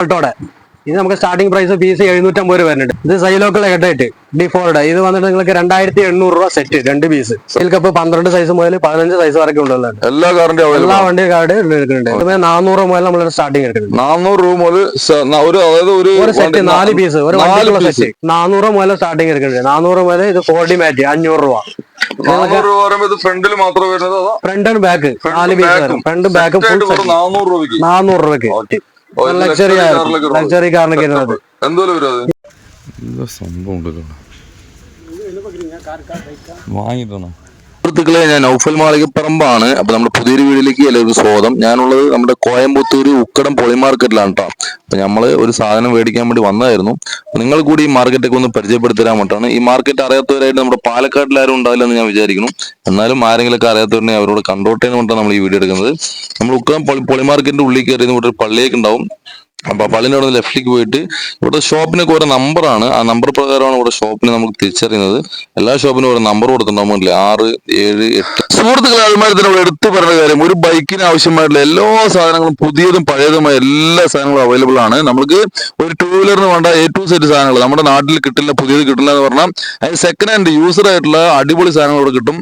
ഓൾട്ടോടെ ഇത് നമുക്ക് starting price fees എഴുന്നൂറ്റമ്പത് രൂപ വരുന്നുണ്ട്. ഇത് സൈലോക്കൾ ഹെഡായിട്ട് ഡിഫോൾഡ് ഇത് വന്നിട്ട് നിങ്ങൾക്ക് രണ്ടായിരത്തി എണ്ണൂറ് രൂപ സെറ്റ് രണ്ട് പീസ് സെയിൽ കപ്പ് പന്ത്രണ്ട് സൈസ് മുതൽ പതിനഞ്ച് സൈസ് വരെയൊക്കെ ഉള്ളതാണ്. എല്ലാ കാറിന്റെ എല്ലാ വണ്ടി കാർഡ് എടുക്കുന്നുണ്ട്. നാനൂറ് മുതൽ നമ്മൾ സ്റ്റാർട്ടിംഗ് എടുക്കുന്നത് നാനൂറ് രൂപ മുതൽ സ- ഒരു അതായത് ഒരു ഒരു സെറ്റ് നാല് പീസ് ഒരു. സെറ്റ് നാനൂറ് മുതൽ സ്റ്റാർട്ടിംഗ് എടുക്കുന്നുണ്ട്. നാനൂറ് മുതൽ ഇത് ഫോർഡി മാറ്റ് അഞ്ഞൂറ് രൂപ. ഫ്രണ്ടിൽ മാത്രം വരുന്നത് ഫ്രണ്ട് ആൻഡ് ബാക്ക് നാല് പീസ് വരും. ഫ്രണ്ട് ബാക്ക് നാനൂറ് രൂപയ്ക്ക്. നാനൂറ് രൂപയ്ക്ക്. ലക്ഷറി കാറിലേക്ക് എന്താ സംഭവം സുഹൃത്തുക്കളെ ഞാൻ നൗഫൽ മാളികപ്പറമ്പാണ് അപ്പൊ നമ്മുടെ പുതിയൊരു വീട്ടിലേക്ക് എല്ലാവർക്കും സ്വാഗതം. ഞാനുള്ളത് നമ്മുടെ കോയമ്പത്തൂര് ഉക്കടം പൊളി മാർക്കറ്റിലാണ് കേട്ടോ. അപ്പൊ നമ്മൾ ഒരു സാധനം മേടിക്കാൻ വേണ്ടി വന്നതായിരുന്നു. നിങ്ങൾ കൂടി ഈ മാർക്കറ്റൊക്കെ ഒന്ന് പരിചയപ്പെടുത്തി തരാൻ വേണ്ടിയിട്ടാണ് ഈ മാർക്കറ്റ് അറിയാത്തവരായിട്ട് നമ്മുടെ പാലക്കാട്ടിൽ ആരും ഉണ്ടാവില്ല എന്ന് ഞാൻ വിചാരിക്കുന്നു. എന്നാലും ആരെങ്കിലും അറിയാത്തവരെ അവരോട് കണ്ടോട്ടെ എന്ന് പറഞ്ഞിട്ടാണ് നമ്മൾ ഈ വീഡിയോ എടുക്കുന്നത്. നമ്മൾ ഉക്കാൻ പൊളി മാർക്കറ്റിന്റെ ഉള്ളിൽ കയറി ഒരു പള്ളിയൊക്കെ ഉണ്ടാവും. അപ്പൊ പള്ളിന്റെ അവിടെ ലെഫ്റ്റിലേക്ക് പോയിട്ട് ഇവിടെ ഷോപ്പിനൊക്കെ ഓരോ നമ്പറാണ് ആ നമ്പർ പ്രകാരമാണ് ഇവിടെ ഷോപ്പിനെ നമുക്ക് തിരിച്ചറിയുന്നത്. എല്ലാ ഷോപ്പിനും ഓരോ നമ്പർ കൊടുത്തിട്ടുണ്ടാവില്ലേ ആറ് ഏഴ് എട്ട്. സുഹൃത്തുക്കളെ അതുമാതിരി തന്നെ ഇവിടെ എടുത്തു പറഞ്ഞ കാര്യം ഒരു ബൈക്കിന് ആവശ്യമായിട്ടുള്ള എല്ലാ സാധനങ്ങളും പുതിയതും പഴയതുമായ എല്ലാ സാധനങ്ങളും അവൈലബിൾ ആണ്. നമുക്ക് ഒരു ടൂ വീലറിന് വേണ്ട എ ടു സെറ്റ് സാധനങ്ങൾ നമ്മുടെ നാട്ടിൽ കിട്ടില്ല പുതിയത് കിട്ടില്ല എന്ന് പറഞ്ഞാൽ അതിന് സെക്കൻഡ് ഹാൻഡ് യൂസർ ആയിട്ടുള്ള അടിപൊളി സാധനങ്ങൾ ഇവിടെ കിട്ടും.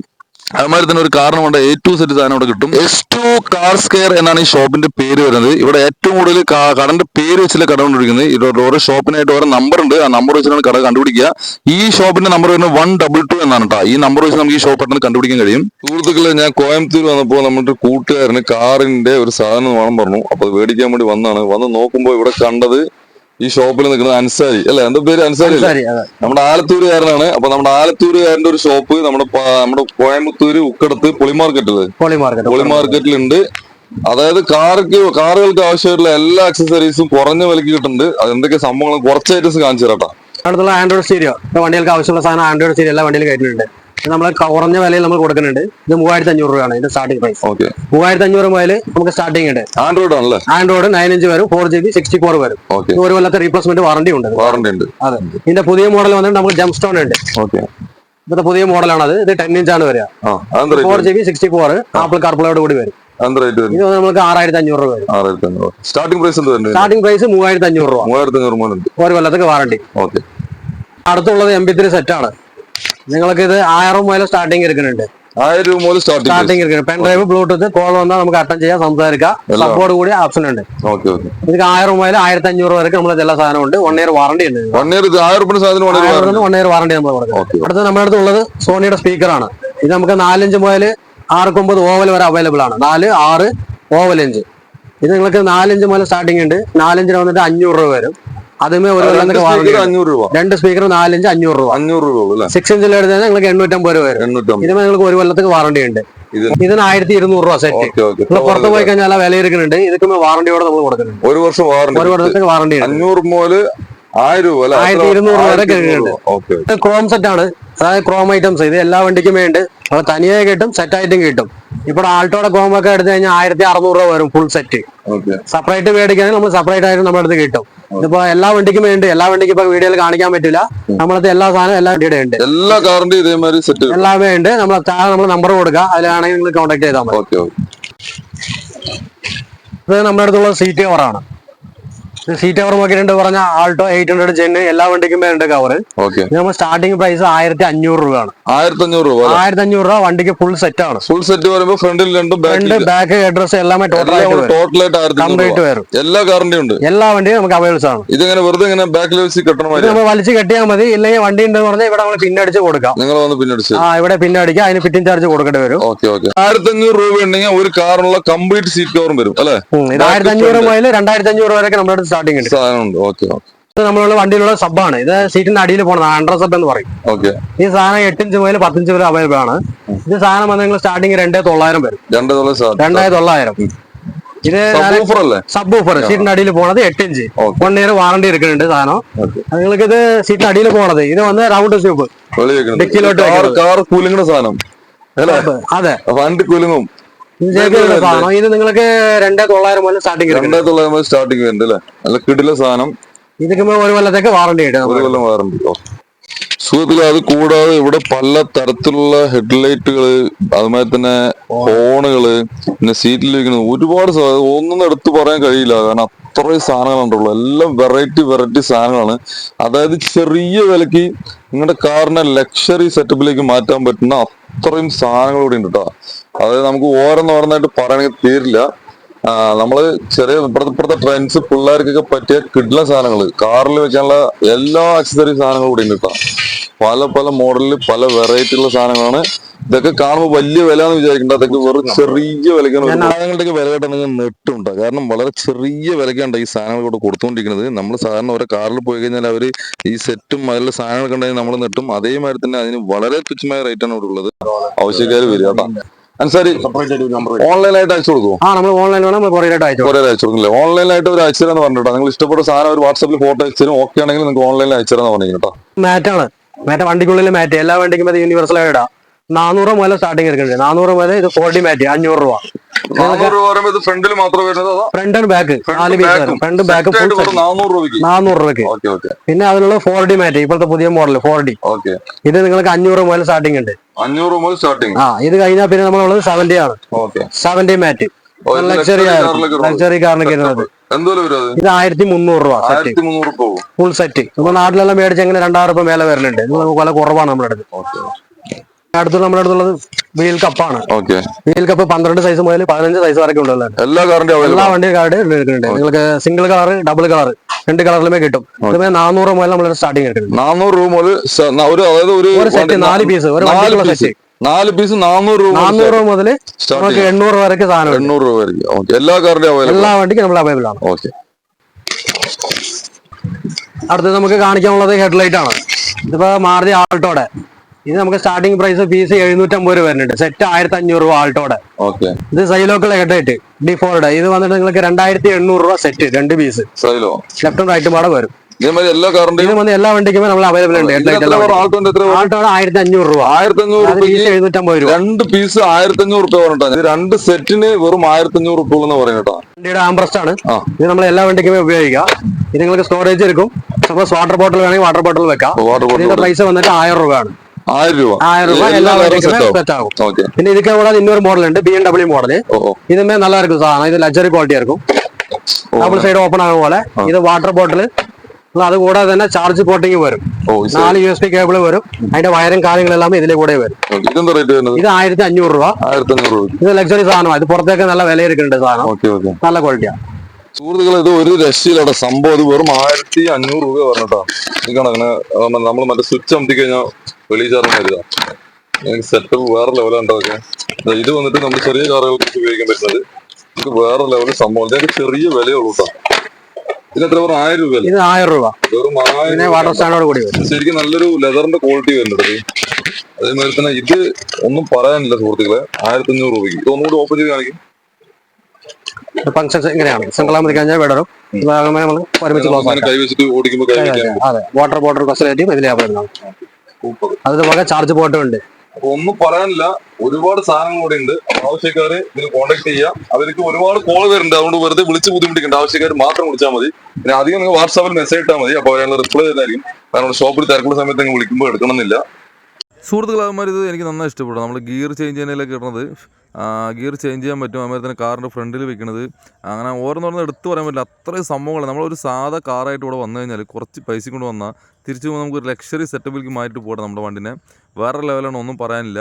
അതുമാതിരി തന്നെ ഒരു കാരണമുണ്ട് എ ടു സെറ്റ് സാധനം ഇവിടെ കിട്ടും. എസ് ടു കാർസ് കെയർ എന്നാണ് ഈ ഷോപ്പിന്റെ പേര് വരുന്നത്. ഇവിടെ ഏറ്റവും കൂടുതൽ കടന്റെ പേര് വെച്ചില്ല കട കൊണ്ടിരിക്കുന്നത്. ഇവിടെ ഓരോ ഷോപ്പിനായിട്ട് ഓരോ നമ്പർ ഉണ്ട്. ആ നമ്പർ വെച്ചിട്ടാണ് കട കണ്ടുപിടിക്കുക. ഈ ഷോപ്പിന്റെ നമ്പർ വരുന്നത് വൺ ഡബിൾ ടു എന്നാണ് കേട്ടോ ഈ നമ്പർ വെച്ച് നമുക്ക് ഈ ഷോപ്പ് പെട്ടെന്ന് കണ്ടുപിടിക്കാൻ കഴിയും. സുഹൃത്തുക്കളെ ഞാൻ കോയമ്പത്തൂർ വന്നപ്പോൾ നമ്മുടെ കൂട്ടുകാരന് കാറിന്റെ ഒരു സാധനം വേണം പറഞ്ഞു. അപ്പൊ അത് മേടിക്കാൻ വേണ്ടി വന്നാണ് വന്ന് നോക്കുമ്പോൾ ഇവിടെ കണ്ടത് ഈ ഷോപ്പിൽ നിൽക്കുന്നത് അൻസാരി. അല്ലെ? എന്താ പേര്? അൻസാരി നമ്മുടെ ആലത്തൂരുകാരനാണ്. അപ്പൊ നമ്മുടെ ആലത്തൂരുകാരന്റെ ഒരു ഷോപ്പ് നമ്മുടെ നമ്മുടെ കോയമ്പത്തൂര് ഉക്കടത്ത് പൊളി മാർക്കറ്റിൽ പോളി മാർക്കറ്റിലുണ്ട് അതായത് കാർക്ക് കാറുകൾക്ക് ആവശ്യമായിട്ടുള്ള എല്ലാ അക്സസറീസും കുറഞ്ഞ വിലക്ക് കിട്ടുന്നുണ്ട്. അത് എന്തൊക്കെ സംഭവങ്ങൾ കുറച്ച് ഐറ്റംസ് കാണിച്ചു തരാട്ടാ. അടുത്തുള്ള ആൻഡ്രോയിഡ് സ്റ്റീരിയോ വണ്ടികൾക്ക് ആവശ്യമുള്ള സാധനം ആൻഡ്രോയിഡ് സ്റ്റീരിയോ എല്ലാ വണ്ടിയിലും കയറ്റുന്നുണ്ട് നമ്മൾ കുറഞ്ഞ വിലയിൽ നമ്മൾ കൊടുക്കുന്നുണ്ട്. ഇത് മൂവായിരത്തി അഞ്ഞൂറ് രൂപയാണ് ഇതിന്റെ സ്റ്റാർട്ടിംഗ് പ്രൈസ് ഓക്കെ മൂവായിരത്തി അഞ്ഞൂറ് മുതൽ നമുക്ക് സ്റ്റാർട്ടിംഗ് ഉണ്ട്. ആൻഡ്രോയിഡ് ആണല്ലേ? ആൻഡ്രോയിഡ് നയൻ ഇഞ്ച് വരും four G B sixty four വരും ഓക്കെ ഒരു കൊല്ലത്തെ റീപ്ലേസ്മെന്റ് വാറണ്ടി ഉണ്ട്. വാറണ്ടി ഉണ്ട്. അതെ. ഇതിന്റെ പുതിയ മോഡൽ വന്നിട്ട് നമുക്ക് ജംപ് സ്റ്റോൺ ഉണ്ട്. ഓക്കെ ഇപ്പോഴത്തെ പുതിയ മോഡലാണ് അത് ഇത് ടെൻ ഇഞ്ച് ആണ് വരിക. Four G B sixty four Apple കാർപ്പിളോട് കൂടി വരും. ഇത് നമുക്ക് ആറായിരത്തി അഞ്ഞൂറ് രൂപ സ്റ്റാർട്ടിംഗ് പ്രൈസ് സ്റ്റാർട്ടിംഗ് പ്രൈസ് മൂവായിരത്തി അഞ്ഞൂറ് രൂപ. മൂവായിരത്തി അഞ്ഞൂറ് ഒരു കൊല്ലത്തേക്ക് വാറണ്ടി ഓക്കെ അടുത്തുള്ളത് എം പി ത്രീ സെറ്റ് ആണ്. നിങ്ങൾക്ക് ഇത് ആയിരം മുതൽ സ്റ്റാർട്ടിംഗ് എടുക്കുന്നുണ്ട്. ആയിരം മുതൽ പെൻ ഡ്രൈവ് ബ്ലൂടൂത്ത് കോൾ വന്നാൽ നമുക്ക് അറ്റൻഡ് ചെയ്യാം സംസാരിക്കാം. സപ്പോർട്ട് കൂടി ഓപ്ഷൻ ഉണ്ട്. നിങ്ങൾക്ക് ആയിരം മുതൽ ആയിരത്തി അഞ്ഞൂറ് വരെ നമ്മൾ എല്ലാ സാധനവും ഉണ്ട് വൺ ഇയർ വാറണ്ടി ഉണ്ട് വൺ ഇയർ സാധനം വൺ ഇയർ വാറണ്ടി നമ്മൾ കൊടുക്കുന്നത്. അടുത്ത നമ്മുടെ അടുത്തുള്ളത് സോണിയുടെ സ്പീക്കറാണ് ഇത് നമുക്ക് നാലഞ്ച് മുതൽ ആർക്കൊമ്പത് ഓവൽ വരെ അവൈലബിൾ ആണ്. നാല് ആറ് ഓവൽ അഞ്ച് ഇത് നിങ്ങൾക്ക് നാലഞ്ച് മുതൽ സ്റ്റാർട്ടിംഗ് ഉണ്ട്. നാലഞ്ചിന് വന്നിട്ട് അഞ്ഞൂറ് രൂപ വരും. അതുമേ ഒരു. അഞ്ഞൂറ് രൂപ. രണ്ട് സ്പീക്കർ നാലഞ്ച് അഞ്ഞൂറ് രൂപ. അഞ്ഞൂറ് രൂപ സിക്സ് ഇഞ്ചിൽ എടുത്താൽ നിങ്ങൾക്ക് എണ്ണൂറ്റമ്പത് രൂപ വരും. ഇതിന് നിങ്ങൾക്ക് ഒരു കൊല്ലത്തേക്ക് വാറണ്ടി ഉണ്ട്. ഇത് ഇതിന് ആയിരത്തി ഇരുന്നൂറ് രൂപ സെറ്റ് നിങ്ങൾ പുറത്ത് പോയി കഴിഞ്ഞാൽ വില ഇരിക്കുന്നുണ്ട്. ഇതൊക്കെ വാറണ്ടിയോടെ നമ്മൾ കൊടുക്കുന്നുണ്ട്. ഒരു വർഷം വാറണ്ടി ഒരു വർഷത്തേക്ക് വാറണ്ടി അഞ്ഞൂറ് അല്ലെ? ആയിരത്തി ഇരുന്നൂറ് വരെ കിട്ടുന്നുണ്ട്. ക്രോം സെറ്റ് ആണ്. അതായത് ക്രോം ഐറ്റംസ് ഇത് എല്ലാ വണ്ടിക്കും വേണ്ടി നമ്മൾ തനിയെ കിട്ടും സെറ്റ് ആയിട്ടും കിട്ടും. ഇപ്പോൾ ആൾട്ടോടെ ക്രോം ഒക്കെ എടുത്തു കഴിഞ്ഞാൽ ആയിരത്തി അറുന്നൂറ് രൂപ വരും ഫുൾ സെറ്റ് സെപ്പറേറ്റ് മേടിക്കുകയാണെങ്കിൽ നമ്മൾ സെപ്പറേറ്റ് ആയിട്ട് നമ്മുടെ അടുത്ത് കിട്ടും. ഇതിപ്പോ എല്ലാ വണ്ടിക്കും വേണ്ടി എല്ലാ വണ്ടിക്കും ഇപ്പൊ വീഡിയോയിൽ കാണിക്കാൻ പറ്റില്ല നമ്മളത് എല്ലാ സാധനം എല്ലാ വണ്ടിയുടെ ഉണ്ട്. എല്ലാ കാറിന്റെ ഇതേമാതിരി സെറ്റ് എല്ലാമേ ഉണ്ട്. നമ്മൾ താഴെ നമ്മൾ നമ്പർ കൊടുക്കുക. അതിലാണെങ്കിൽ നിങ്ങൾ കോൺടാക്ട് ചെയ്താൽ മതി. ഓക്കെ ഓക്കെ ഇത് നമ്മുടെ അടുത്തുള്ള സീറ്റ് കവറാണ് സീറ്റ് കവർ നോക്കിയിട്ടുണ്ട് പറഞ്ഞ ആൾട്ടോ എയ്റ്റ് ഹൺഡ്രഡ് ജെന്ന് എല്ലാ വണ്ടിക്കും വേണ്ട കവർ നമ്മൾ സ്റ്റാർട്ടിംഗ് പ്രൈസ് ആയിരത്തി അഞ്ഞൂറ് രൂപയാണ്. ആയിരത്തി അഞ്ഞൂറ് രൂപ ആയിരത്തി അഞ്ഞൂറ് രൂപ വണ്ടിക്ക് ഫുൾ സെറ്റ് ആണ്. ഫുൾ സെറ്റ് വരുമ്പോൾ ഫ്രണ്ടിൽ രണ്ടും രണ്ട് ബാക്കിൽ ബാക്ക് അഡ്രസ് എല്ലാമേ വരും. ടോട്ടലായിട്ട് കംപ്ലീറ്റ് വരും. എല്ലാ കാറിന്റെയും ഉണ്ട്. എല്ലാ വണ്ടിയും നമുക്ക് അവൈലബിൾ ആണ്. ഇതെങ്ങനെ വെറുതെ ഇങ്ങനെ ബാക്കിൽ വെച്ച് കെട്ടണം നമ്മൾ വലിച്ച് കെട്ടിയാൽ മതി. ഇല്ലെങ്കിൽ വണ്ടി ഉണ്ടെന്ന് പറഞ്ഞാൽ ഇവിടെ നമ്മൾ പിന്നടിച്ച് കൊടുക്കാം. നിങ്ങൾ വന്ന് പിന്നടിച്ച് ആ ഇവിടെ പിന്നടിക്കുക അതിന് ഫിറ്റിംഗ് ചാർജ് കൊടുക്കേണ്ടി വരും. ഓക്കെ ഓക്കെ ആയിരത്തി അഞ്ഞൂറ് രൂപ ഉണ്ടെങ്കിൽ ഒരു കാറിനുള്ള കംപ്ലീറ്റ് സീറ്റ് കവറും വരും അല്ലേ? ആയിരത്തി അഞ്ഞൂറ് മുതൽ രണ്ടായിരത്തി അഞ്ഞൂറ് വരെ നമ്മുടെ സ്റ്റാർട്ടിംഗ് ഉണ്ട് സാധനം ഉണ്ട്. ഓക്കെ ഇത് നമ്മളുള്ള വണ്ടിയിലുള്ള സബാണ് ഇത് സീറ്റിന്റെ അടിയിൽ പോണതാണ് അണ്ടർ സബ് എന്ന് പറയും. ഓക്കെ. ഈ സാധനം എട്ടിഞ്ച് മുതൽ പത്തിഞ്ച് വരെ അവൈലബിൾ ആണ്. ഇത് സാധനം വന്ന് നിങ്ങൾ സ്റ്റാർട്ടിങ് രണ്ടേ തൊള്ളായിരം വരും. രണ്ട് തൊള്ളായിരം ഇത് സബ് ഓഫർ സീറ്റിന്റെ അടിയിൽ പോണത് എട്ടിഞ്ച്. വൺ ഇയർ വാറണ്ടി എടുക്കുന്നുണ്ട് സാധനം. നിങ്ങൾക്ക് ഇത് സീറ്റിന്റെ അടിയിൽ പോണത് ഇത് വന്ന് റൗണ്ട് വെളി ഡിക്കിലോട്ട് കാർ സാധനം. അതെ. വണ്ടി കൂലിങ്ങും ഇത് നിങ്ങൾക്ക് രണ്ടേ തൊള്ളായിരം മുതൽ സ്റ്റാർട്ടിംഗ് രണ്ടേ തൊള്ളായിരം മുതൽ സ്റ്റാർട്ടിംഗ് ഉണ്ട് അല്ലേ? നല്ല കിടില സാധനം. ഇതൊക്കെ ഒരു കൊല്ലത്തേക്ക് വാറണ്ടി ഉണ്ട് ഒരു കൊല്ലം വാറണ്ടി സുഖത്തിൽ അത് കൂടാതെ ഇവിടെ പല തരത്തിലുള്ള ഹെഡ്ലൈറ്റുകൾ അതുമാതിരി തന്നെ ഹോണുകൾ പിന്നെ സീറ്റിൽ സീറ്റിലിരിക്കുന്ന ഒരുപാട് ഒന്നും എടുത്തു പറയാൻ കഴിയില്ല. കാരണം അത്രയും സാധനങ്ങളുണ്ടല്ലോ എല്ലാം വെറൈറ്റി വെറൈറ്റി സാധനങ്ങളാണ്. അതായത് ചെറിയ വിലക്ക് നിങ്ങളുടെ കാറിനെ ലക്ഷറി സെറ്റപ്പിലേക്ക് മാറ്റാൻ പറ്റുന്ന അത്രയും സാധനങ്ങൾ ഇവിടെ ഉണ്ട് കേട്ടോ അതായത് നമുക്ക് ഓരോന്നോരോന്നായിട്ട് പറയണമെങ്കിൽ തീരില്ല. നമ്മൾ ചെറിയ ഇപ്പുറത്തെ ഇപ്പുറത്തെ ട്രെൻഡ്സ് പിള്ളേർക്കൊക്കെ പറ്റിയ കിഡ്ല സാധനങ്ങൾ കാറിൽ വെക്കാനുള്ള എല്ലാ അക്സസറി സാധനങ്ങളും കൂടി ഉണ്ട് കേട്ടോ പല പല മോഡലിൽ പല വെറൈറ്റി ഉള്ള സാധനങ്ങളാണ് ഇതൊക്കെ കാണുമ്പോൾ വലിയ വില എന്ന് വിചാരിക്കണ്ട അതൊക്കെ വെറും ചെറിയ വിലക്കാണ് സാധനങ്ങളുടെയൊക്കെ വില കേട്ടാണെങ്കിൽ നെട്ടുണ്ട് കാരണം വളരെ ചെറിയ വിലക്കാണ് ഈ സാധനങ്ങൾ ഇവിടെ കൊടുത്തുകൊണ്ടിരിക്കുന്നത്. നമ്മൾ സാധാരണ ഓരോ കാറിൽ പോയി കഴിഞ്ഞാൽ അവർ ഈ സെറ്റും അതിലുള്ള സാധനങ്ങൾ കണ്ടെങ്കിൽ നമ്മൾ നെട്ടും അതേമാതിരി തന്നെ അതിന് വളരെ തുച്ഛമായ റേറ്റ് ആണ് ഇവിടെ ഉള്ളത്. ആവശ്യക്കാർ വരിക കേട്ടോ. അനുസരി ഓൺലൈനായിട്ട് അയച്ചു കൊടുക്കുമോ ആ നമ്മൾ ഓൺലൈൻ വേണം കൊറിയറായിട്ട് അയച്ചു കൊടുക്കും. കൊറിയർ അയച്ചു കൊടുക്കില്ലേ ഓൺലൈനായിട്ട് ഒരു അയച്ചു തരാന്ന് പറഞ്ഞിട്ടോ. നിങ്ങൾ ഇഷ്ടപ്പെട്ട സാധനം ഒരു വാട്സാപ്പിൽ ഫോട്ടോ അയച്ചു തരും ഓക്കെ ആണെങ്കിൽ നിങ്ങൾക്ക് ഓൺലൈനിൽ അയച്ചു തരാന്ന് പറഞ്ഞു കേട്ടോ. മാറ്റാണ് മാറ്റ വണ്ടിക്കുള്ളിൽ മാറ്റ് എല്ലാ വണ്ടിക്കും അത് യൂണിവേഴ്സൽ ഇടാം. നാനൂറ് മുതൽ സ്റ്റാർട്ടിങ് എടുക്കുന്നുണ്ട് നാനൂറ് മുതൽ ഇത് ഫോർട്ടി മാറ്റ് അഞ്ഞൂറ് രൂപ. നാനൂറ് രൂപ ഇത് ഫ്രണ്ടിൽ മാത്രം വരുന്നത് അതോ? ഫ്രണ്ട് ആൻഡ് ബാക്ക് നാല് പീസ് ഫ്രണ്ട് ബാക്ക് ഫുൾ നാനൂറ് രൂപയ്ക്ക്? നാനൂറ് രൂപയ്ക്ക്. Okay okay. പിന്നെ അതിനുള്ള ഫോർ ഡി മാറ്റ് ഇപ്പോഴത്തെ പുതിയ മോഡൽ ഫോർ ഡി ഇത് നിങ്ങൾക്ക് അഞ്ഞൂറ് മുതൽ സ്റ്റാർട്ടിംഗ് ഉണ്ട്. അഞ്ഞൂറ് മുതൽ സ്റ്റാർട്ടിംഗ് ആ ഇത് കഴിഞ്ഞാൽ പിന്നെ നമ്മളുള്ളത് സെവന്റി ആണ്. Okay. Seventy mat luxury. Luxury കാറിനൊക്കെ ഇരുന്നത് ഇത് ആയിരത്തി മുന്നൂറ് രൂപ സെറ്റ് ഫുൾ സെറ്റ് നമ്മൾ നാട്ടിലെല്ലാം മേടിച്ച് എങ്ങനെ രണ്ടായിരം രൂപ മേലെ വരുന്നുണ്ട്. വില കുറവാണ് നമ്മുടെ അടുത്ത്. അടുത്ത് നമ്മുടെ അടുത്തുള്ളത് വീൽ കപ്പാണ് ഓക്കെ വീൽ കപ്പ് പന്ത്രണ്ട് സൈസ് മുതൽ പതിനഞ്ച് സൈസ് വരെ ഉണ്ടല്ലോ എല്ലാ കാറിന്റെ എല്ലാ അവൈലബിൾ വണ്ടി കാർഡ് എടുക്കുന്നുണ്ട് നിങ്ങൾക്ക് സിംഗിൾ കളർ ഡബിൾ കളർ രണ്ട് കളറിലുമേ കിട്ടും. നാനൂറ് മുതൽ നമ്മൾ സ്റ്റാർട്ടിംഗ് എടുക്കുന്നുണ്ട്. നാനൂറ് രൂപ മുതൽ ഒരു അതായത് ഒരു സെറ്റ് നാല് പീസ് ഒരു നാല് പീസ് സെറ്റ് നാല് പീസ് നാനൂറ് രൂപ നാനൂറ് രൂപ മുതൽ നമുക്ക് എണ്ണൂറ് രൂപ വരെ സാധനം എണ്ണൂറ് രൂപ വരെ എല്ലാ കാറിന്റെ എല്ലാ വണ്ടിക്കും നമ്മൾ അവൈലബിൾ ആണ്. ഓക്കെ അടുത്തത് നമുക്ക് കാണിക്കാനുള്ളത് ഹെഡ്ലൈറ്റ് ആണ്. ഇതിപ്പോ മാറുതി ആൾട്ടോടെ ഇത് നമുക്ക് സ്റ്റാർട്ടിംഗ് പ്രൈസ് ഫീസ് എഴുന്നൂറ്റമ്പത് രൂപ വരുന്നുണ്ട്. സെറ്റ് ആയിരത്തി അഞ്ഞൂറ് രൂപ ആൾട്ടോടെ. ഓക്കെ ഇത് സൈലോക്കുള്ള ഹെഡായിട്ട് ഡിഫോൾട്ട് ഇത് വന്നിട്ട് നിങ്ങൾക്ക് രണ്ടായിരത്തി എണ്ണൂറ് രൂപ സെറ്റ് രണ്ട് പീസ് സൈലോ ലെഫ്റ്റും റൈറ്റും പാടെ വരും. എല്ലാ കാറിന്റെയും വണ്ടിക്കും നമ്മൾ അവൈലബിൾ ഉണ്ട്. ആൾട്ടോടെ ആയിരത്തി അഞ്ഞൂറ് രൂപ. ആയിരത്തി അഞ്ഞൂറ് രൂപ. രണ്ട് പീസ് ആയിരത്തി അഞ്ഞൂറ് രൂപ പറഞ്ഞിട്ടാണ് ഇത് രണ്ട് സെറ്റിന് വെറും ആയിരത്തി അഞ്ഞൂറ് രൂപ എന്ന് പറയുന്നത് കേട്ടോ. വണ്ടിയുടെ ആംബ്രസ്റ്റ് ആണ്. ഇത് നമ്മൾ എല്ലാ വണ്ടിക്കും ഉപയോഗിക്കാം. ഇത് നിങ്ങൾക്ക് സ്റ്റോറേജ് എടുക്കും. സപ്പോസ് വാട്ടർ ബോട്ടിൽ വേണമെങ്കിൽ വാട്ടർ ബോട്ടിൽ വെക്കാം. വാട്ടർ ബോട്ടിൽ പ്രൈസ് വന്നിട്ട് ആയിരം രൂപയാണ് ആയിരം രൂപ ആയിരം രൂപ എല്ലാ വണ്ടിക്കും സെറ്റ് ആകും ഓക്കെ പിന്നെ இதுக்கு கூட இன்னொரு மாடல் ഉണ്ട് ബി എം ഡബ്ല്യൂ മോഡൽ ഓ ഓ இதுமே நல்லா இருக்கும் சாதனம் இது ലക്ഷറി ക്വാളിറ്റി ആയിരിക്കും ഡബിൾ സൈഡ് ഓപ്പൺ ആകും പോലെ ഇത് വാട്ടർ ബോട്ടിൽ അത് കൂടാതെ തന്നെ ചാർജ് പോർട്ടിങ് വരും ഓ ഇത് നാല് യു എസ് പി കേബിൾ വരും അതിന്റെ വയറും കാര്യങ്ങളെല്ലാം ഇതിലെ കൂടെ വരും okay. ഇതെന്താ റേറ്റ് വരുന്നത് ഇത് ആയിരത്തി അഞ്ഞൂറ് രൂപ ആയിരത്തി അഞ്ഞൂറ് രൂപ ഇത് ലക്ഷറി സാധനമാണ് ഇത് പുറത്തേക്ക് നല്ല വില ഇരിക്കുന്നുണ്ട് സാധനം ഓക്കെ ഓക്കെ നല്ല ക്വാളിറ്റിയാണ് സുഹൃത്തുക്കളെ ഇത് ഒരു രക്ഷയിലൂടെ സംഭവം. ഇത് വെറും ആയിരത്തി അഞ്ഞൂറ് രൂപ പറഞ്ഞിട്ടാ. ഈ കണക്കിന് നമ്മൾ മറ്റേ സ്വിച്ച് അമത്തി കഴിഞ്ഞാൽ വെളിച്ചാറും വരിക സെറ്റപ്പ് വേറെ ലെവലാണ് ദാ ഇത് വന്നിട്ട് നമ്മൾ ചെറിയ കാറുകൾക്ക് ഉപയോഗിക്കാൻ പറ്റുന്നത്. ഇത് വേറെ ലെവൽ സംഭവം. ഇതൊക്കെ ചെറിയ വിലയുള്ളൂ കേട്ടോ ഇതിന് എത്ര പറഞ്ഞ? ആയിരം രൂപ ഇത് ആയിരം രൂപ. വെറും ആയിരം കൂടി ശരിക്കും നല്ലൊരു ലെതറിന്റെ ക്വാളിറ്റി വരുന്നുണ്ട് ഇത്. അതേമാതിരി തന്നെ ഇത് ഒന്നും പറയാനില്ല സുഹൃത്തുക്കളെ. ആയിരത്തി അഞ്ഞൂറ് രൂപയ്ക്ക്. ഇത് ഒന്നുകൂടി ഓപ്പൺ ചെയ്ത് കാണിക്കും. ഫംഗ്ഷൻ ഇങ്ങനെയാണ്. സിംഗിളാമതി കഴിഞ്ഞാൽ വിടരും നമ്മൾ ഒരുമിച്ച് ക്ലോസ് അതെ. വാട്ടർ ബോർഡർ ഫെസിലിറ്റിയും ഇതിലെ അവൈലബിൾ ആണ്. അതുപോലെ ചാർജ് പോട്ടും ഉണ്ട്. ഒന്നും പറയാനില്ല. ഒരുപാട് സാധനങ്ങൾ കൂടെ ഉണ്ട്. ആവശ്യക്കാര് ഇതിന് കോൺടാക്ട് ചെയ്യുക അവർക്ക് ഒരുപാട് കോൾ വരുന്നുണ്ട്. അതുകൊണ്ട് വെറുതെ വിളിച്ച് ബുദ്ധിമുട്ടിക്കേണ്ട. ആവശ്യക്കാർ മാത്രം വിളിച്ചാൽ മതി. പിന്നെ അധികം നിങ്ങൾ വാട്സാപ്പിൽ മെസ്സേജ് ഇട്ടാൽ മതി. അപ്പോൾ അതിനുള്ള റിപ്ലൈ തരുന്നതായിരിക്കും. കാരണം ഷോപ്പിൽ തിരക്കുള്ള സമയത്ത് നിങ്ങൾ വിളിക്കുമ്പോൾ എടുക്കണമെന്നില്ല. സുഹൃത്തുക്കളെ അതുമാതിരി ഇത് എനിക്ക് നന്നായി ഇഷ്ടപ്പെടും നമ്മൾ ഗിയർ ചേഞ്ച് ചെയ്യുന്നതിലൊക്കെ ഇടുന്നത് ഗിയർ ചേഞ്ച് ചെയ്യാൻ പറ്റും. അതുമാതിരി തന്നെ കാറിന്റെ ഫ്രണ്ടിൽ വെക്കുന്നത് അങ്ങനെ ഓരോന്നോരോന്ന് എടുത്തു പറയാൻ പറ്റില്ല. അത്രയും സംഭവങ്ങൾ നമ്മളൊരു സാധാ കാറായിട്ട് ഇവിടെ വന്നു കഴിഞ്ഞാൽ കുറച്ച് പൈസ കൊണ്ട് വന്നാൽ തിരിച്ചു പോകുമ്പോൾ നമുക്ക് ഒരു ലക്ഷറി സെറ്റപ്പിലേക്ക് മാറ്റി പോകണം നമ്മുടെ വണ്ടിനെ. വേറെ ലെവലാണ് ഒന്നും പറയാനില്ല.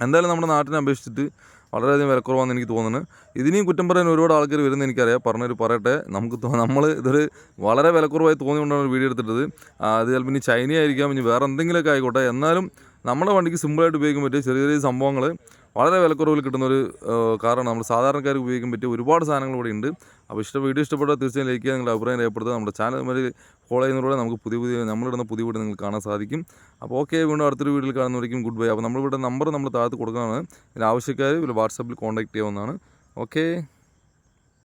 എന്തായാലും നമ്മുടെ നാട്ടിനെ അപേക്ഷിച്ചിട്ട് വളരെയധികം വിലക്കുറവാണെന്ന് എനിക്ക് തോന്നുന്നു. ഇതിനെയും കുറ്റം പറയാൻ ഒരുപാട് ആൾക്കാർ വരുന്നത് എനിക്കറിയാം. പറഞ്ഞൊരു പറയട്ടെ. നമുക്ക് നമ്മൾ ഇതൊരു വളരെ വിലക്കുറവായി ഒരു വീഡിയോ എടുത്തിട്ടത്. അത് ചിലപ്പോൾ ഇനി ചൈനയായിരിക്കാം ഇനി വേറെ എന്തെങ്കിലുമൊക്കെ ആയിക്കോട്ടെ. എന്നാലും നമ്മുടെ വണ്ടിക്ക് സിമ്പിളായിട്ട് ഉപയോഗിക്കാൻ പറ്റിയ ചെറിയ ചെറിയ സംഭവങ്ങൾ വളരെ വിലക്കുറവിൽ കിട്ടുന്ന ഒരു കാറാണ്. നമ്മൾ സാധാരണക്കാർക്ക് ഉപയോഗിക്കാൻ പറ്റിയ ഒരുപാട് സാധനങ്ങൾ ഇവിടെ ഉണ്ട്. അപ്പോൾ ഇഷ്ടം വീഡിയോ ഇഷ്ടപ്പെട്ടാൽ തീർച്ചയായും ലൈക്ക് ചെയ്യുക നിങ്ങളുടെ അഭിപ്രായം രേഖപ്പെടുത്തുക. നമ്മുടെ ചാനൽ മാതിരി ഫോളോ ചെയ്യുന്നതിലൂടെ നമുക്ക് പുതിയ പുതിയ നമ്മളിടുന്ന പുതിയ വീട് നിങ്ങൾക്ക് കാണാൻ സാധിക്കും. അപ്പോൾ ഓക്കെ വീണ്ടും അടുത്തൊരു വീഡിയോയിൽ കാണുന്നവരേക്കും ഗുഡ് ബൈ അപ്പോൾ നമ്മളിവിടെ നമ്പർ നമ്മൾ താഴത്ത് കൊടുക്കുന്നതാണ്. ഇതിൽ ആവശ്യക്കാർ വാട്സാപ്പിൽ കോൺടാക്ട് ചെയ്യാവുന്നതാണ്. ഓക്കെ